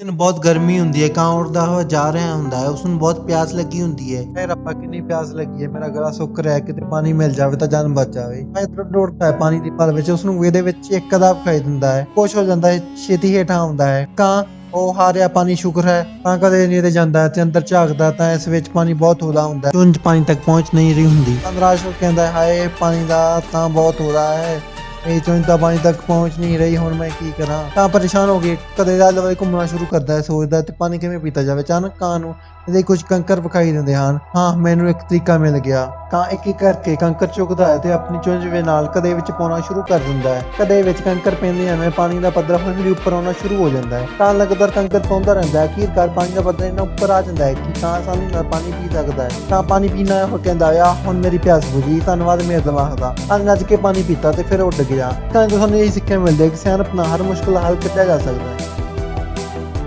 ਦਿਨ ਬਹੁਤ ਗਰਮੀ ਹੁੰਦੀ ਹੈ, ਕਾਂ ਉੜਦਾ ਹੋਇਆ ਜਾ ਰਿਹਾ ਹੁੰਦਾ ਹੈ, ਉਸ ਨੂੰ ਬਹੁਤ ਪਿਆਸ ਲੱਗੀ ਹੁੰਦੀ ਹੈ। ਐ ਰੱਬਾ ਕਿੰਨੀ ਪਿਆਸ ਲੱਗੀ ਹੈ, ਮੇਰਾ ਗਲਾ ਸੁੱਕ ਰਿਹਾ ਕਿਤੇ ਪਾਣੀ ਮਿਲ ਜਾਵੇ ਤਾਂ ਜਾਨ ਬਚ ਜਾਵੇ। ਮੈਂ ਇੱਧਰ ਦੌੜਦਾ ਹੈ ਪਾਣੀ ਦੀ ਭਾਲ ਵਿੱਚ, ਉਸ ਨੂੰ ਇਹਦੇ ਵਿੱਚ ਇੱਕ ਕਦਾਬ ਖਾਈ ਦਿੰਦਾ ਹੈ। ਕੁਛ ਹੋ ਜਾਂਦਾ ਹੈ, ਛੇਤੀ ਹੇਠਾਂ ਆਉਂਦਾ ਹੈ। ਕਾਂ, ਉਹ ਹਾਰਿਆ ਪਾਣੀ ਸ਼ੁਕਰ ਹੈ, ਤਾਂ ਕਦੇ ਨਹੀਂ ਤੇ ਜਾਂਦਾ ਤੇ ਅੰਦਰ ਝਾਕਦਾ ਤਾਂ ਇਸ ਵਿੱਚ ਪਾਣੀ ਬਹੁਤ ਹੌਲਾ ਹੁੰਦਾ ਹੈ। ਚੁੰਝ ਪਾਣੀ ਤੱਕ ਪਹੁੰਚ ਨਹੀਂ ਰਹੀ ਹੁੰਦੀ। ਅੰਦਰਾਸ਼ ਕਹਿੰਦਾ ਹਾਏ, ਪਾਣੀ ਦਾ ਤਾਂ ਬਹੁਤ ਹੌਲਾ ਹੈ। ਇਹ ਚੁੰਤਾ ਪਾਣੀ ਤੱਕ ਪਹੁੰਚ ਨਹੀਂ ਰਹੀ, ਹੁਣ ਮੈਂ ਕੀ ਕਰਾਂ? ਤਾਂ ਪਰੇਸ਼ਾਨ ਹੋ ਗਏ ਕਦੇ ਦਾ ਲਵੇ ਘੁੰਮਣਾ ਸ਼ੁਰੂ ਕਰਦਾ ਹੈ, ਸੋਚਦਾ ਹੈ ਤੇ ਪਾਣੀ ਕਿਵੇਂ ਪੀਤਾ ਜਾਵੇ? ਅਚਾਨਕ ਕਾਂ ਨੂੰ ਇਹਦੇ ਕੁਝ ਕੰਕਰ ਵਿਖਾਈ ਦਿੰਦੇ ਹਨ। ਹਾਂ, ਮੈਨੂੰ ਇੱਕ ਤਰੀਕਾ ਮਿਲ ਗਿਆ। ਤਾਂ ਇੱਕ ਇੱਕ ਕਰਕੇ ਕੰਕਰ ਚੁੱਕਦਾ ਹੈ ਤੇ ਆਪਣੀ ਚੁੰਝ ਨਾਲ ਕਦੇ ਵਿੱਚ ਪਾਉਣਾ ਸ਼ੁਰੂ ਕਰ ਦਿੰਦਾ ਹੈ। ਕਦੇ ਵਿੱਚ ਕੰਕਰ ਪੈਂਦੇ ਹਨ ਪਾਣੀ ਦਾ ਪੱਧਰ ਹੌਲੀ ਹੌਲੀ ਉੱਪਰ ਆਉਣਾ ਸ਼ੁਰੂ ਹੋ ਜਾਂਦਾ ਹੈ। ਤਾਂ ਲਗਾਤਾਰ ਕੰਕਰ ਪਾਉਂਦਾ ਰਹਿੰਦਾ ਹੈ। ਅਖੀਰਕਾਰ ਪਾਣੀ ਦਾ ਪੱਧਰ ਇੰਨਾ ਉੱਪਰ ਆ ਜਾਂਦਾ ਹੈ ਕਿ ਤਾਂ ਸਾਨੂੰ ਨਾਲ ਪਾਣੀ ਪੀ ਸਕਦਾ ਹੈ। ਤਾਂ ਪਾਣੀ ਪੀਣਾ ਉਹ ਕਹਿੰਦਾ ਆ ਹੁਣ ਮੇਰੀ ਪਿਆਸ ਬੁਝੀ, ਧੰਨਵਾਦ ਮੇਰੇ ਦਿਮਾਗ ਦਾ। ਤਾਂ ਨੱਜ ਕੇ ਪਾਣੀ ਪੀਤਾ ਤੇ ਫਿਰ ਉੱਡ ਗਿਆ। ਤਾਂ ਤੁਹਾਨੂੰ ਇਹ ਸਿੱਖਿਆ ਮਿਲਦੀ ਹੈ ਕਿ ਸਿਆਣਪ ਨਾਲ ਹਰ ਮੁਸ਼ਕਲ ਦਾ ਹੱਲ ਕੱਢਿਆ ਜਾ ਸਕਦਾ ਹੈ।